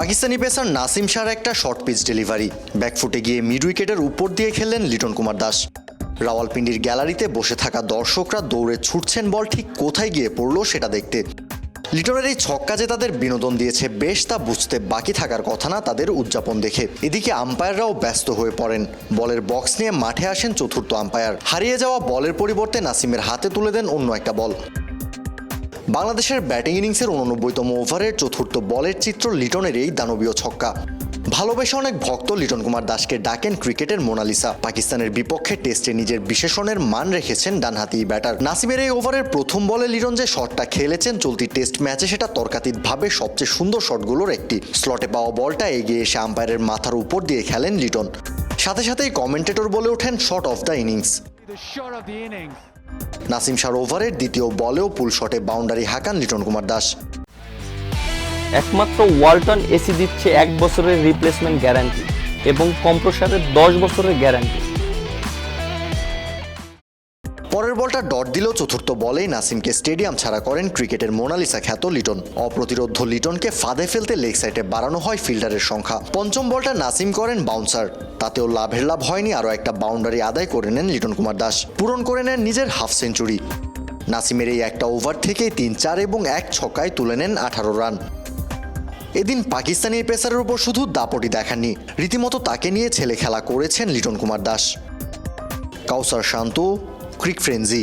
Pakistani pacer Nasim শাহর একটা short pitch delivery ব্যাকফুটে গিয়ে মিড উইকেটের উপর দিয়ে খেললেন লিটন কুমার দাস। রাওয়ালপিন্ডির গ্যালারিতে বসে থাকা দর্শকরা দৌড়ে ছুটছেন বল ঠিক কোথায় গিয়ে পড়ল সেটা দেখতে। লিটনের এই ছক্কা যে তাদের বিনোদন দিয়েছে বেশ, তা বুঝতে বাকি থাকার কথা না তাদের উদযাপন দেখে। এদিকে আম্পায়াররাও ব্যস্ত হয়ে পড়েন। বলের বক্স নিয়ে মাঠে আসেন চতুর্থ আম্পায়ার। হারিয়ে যাওয়া বলের পরিবর্তে নাসিমের হাতে তুলে দেন অন্য একটা বল। বাংলাদেশের ব্যাটিং ইনিংসের উননব্বইতম ওভারের চতুর্থ বলের চিত্র লিটনের এই দানবীয় ছক্কা। ভালোবেসে অনেক ভক্ত লিটন কুমার দাসকে ডাকেন ক্রিকেটের মোনালিসা। পাকিস্তানের বিপক্ষে টেস্টে নিজের বিশেষণের মান রেখেছেন ডানহাতি ব্যাটার। নাসিমের এই ওভারের প্রথম বলে লিটন যে শটটা খেলেছেন, চলতি টেস্ট ম্যাচে সেটা তর্কাতীতভাবে সবচেয়ে সুন্দর শটগুলোর একটি। স্লটে পাওয়া বলটা এগিয়ে এসে আম্পায়ারের মাথার উপর দিয়ে খেলেন লিটন। সাথে সাথেই কমেন্টেটর বলে ওঠেন shot of the innings. Naseem শাহর ওভারের দ্বিতীয় বলেও পুল শটে বাউন্ডারি হাঁকান লিটন কুমার দাস। একমাত্র ওয়ালটন এসি দিচ্ছে এক বছরের রিপ্লেসমেন্ট গ্যারান্টি এবং কম্প্রসারের দশ বছরের গ্যারান্টি পরের বলটা ডট দিলেও চতুর্থ বলেই নাসিমকে স্টেডিয়াম ছাড়া করেন ক্রিকেটের মোনালিসা খ্যাত লিটন। অপ্রতিরোধ লিটনকে ফাঁদে ফেলতে লেগ সাইডে বাড়ানো হয় ফিল্ডারের সংখ্যা। পঞ্চম বলটা নাসিম করেন বাউন্সার তাতেও লাভের লাভ হয়নি, আরও একটা বাউন্ডারি আদায় করে নেন লিটন কুমার দাস। পূরণ করে নেন নিজের হাফ সেঞ্চুরি নাসিমের এই একটা ওভার থেকেই তিন, চার এবং এক ছকায় তুলে নেন আঠারো রান। এদিন পাকিস্তানি পেসারের উপর শুধু দাপটি দেখাননি, রীতিমতো তাকে নিয়ে ছেলে খেলা করেছেন Liton Kumar Das. Kausar Shanto cric frenzy